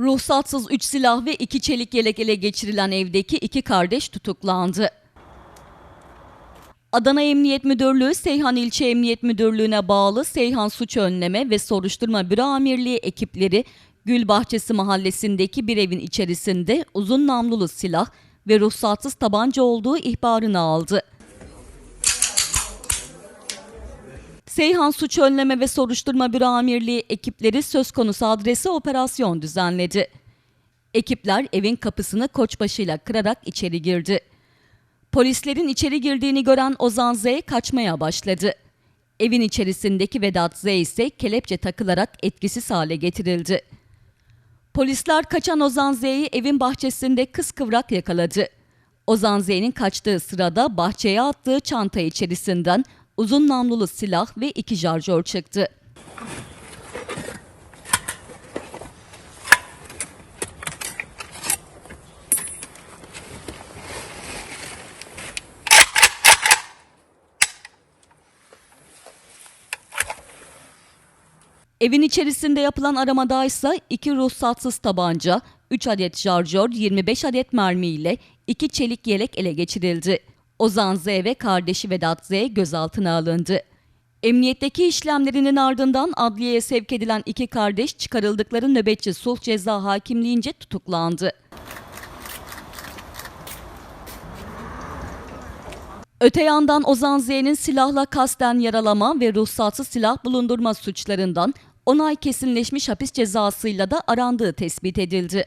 Ruhsatsız 3 silah ve 2 çelik yelek ele geçirilen evdeki iki kardeş tutuklandı. Adana Emniyet Müdürlüğü Seyhan İlçe Emniyet Müdürlüğü'ne bağlı Seyhan Suç Önleme ve Soruşturma Büro Amirliği ekipleri Gülbahçesi mahallesindeki bir evin içerisinde uzun namlulu silah ve ruhsatsız tabanca olduğu ihbarını aldı. Seyhan Suç Önleme ve Soruşturma Büro Amirliği ekipleri söz konusu adrese operasyon düzenledi. Ekipler evin kapısını koçbaşıyla kırarak içeri girdi. Polislerin içeri girdiğini gören Ozan Z kaçmaya başladı. Evin içerisindeki Vedat Z ise kelepçe takılarak etkisiz hale getirildi. Polisler kaçan Ozan Z'yi evin bahçesinde kıskıvrak yakaladı. Ozan Z'nin kaçtığı sırada bahçeye attığı çanta içerisinden uzun namlulu silah ve iki şarjör çıktı. Evin içerisinde yapılan aramada ise iki ruhsatsız tabanca, 3 adet şarjör, 25 adet mermi ile 2 çelik yelek ele geçirildi. Ozan Z ve kardeşi Vedat Z gözaltına alındı. Emniyetteki işlemlerinin ardından adliyeye sevk edilen iki kardeş çıkarıldıkları nöbetçi sulh ceza hakimliğince tutuklandı. Öte yandan Ozan Z'nin silahla kasten yaralama ve ruhsatsız silah bulundurma suçlarından 10 ay kesinleşmiş hapis cezasıyla da arandığı tespit edildi.